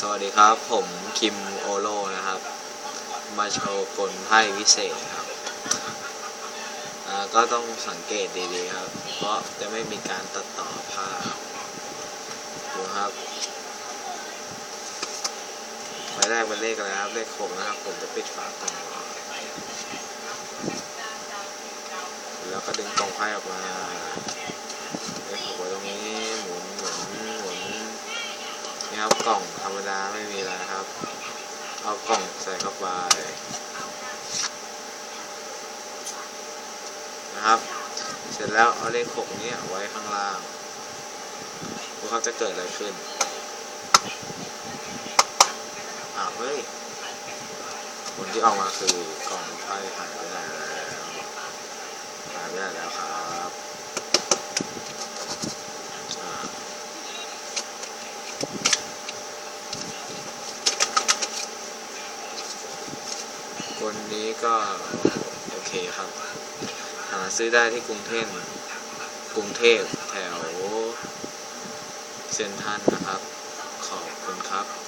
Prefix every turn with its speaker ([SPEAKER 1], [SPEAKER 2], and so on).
[SPEAKER 1] สวัสดีครับ ผมคิมโอโลนะครับ มาโชว์กลไพ่วิเศษครับก็ต้องสังเกตดีๆครับ เพราะจะไม่มีการตัดต่อภาพดูครับหมายแรกเป็นเลขอะไรครับ เลขหกนะครับ ผมจะปิดฝากล่องแล้วก็ดึงกล่องไพ่ออกมาเลขหกไว้ตรงนี้หมุนหมุนหมุน นี่ครับกล่องธรรมดาไม่มีอะไรนะครับ เอากล่องใส่เข้าไปนะครับ เสร็จแล้วเอาเลขหกนี้ไว้ข้างล่างดูครับจะเกิดอะไรขึ้นอ้าวเฮ้ยผลที่ออกมาคือกล่องไพ่หายไปไหนแล้วหายไปไหนแล้วครับ คนนี้ก็โอเคครับ หาซื้อได้ที่กรุงเทพกรุงเทพแถวเซนทันนะครับ ขอบคุณครับ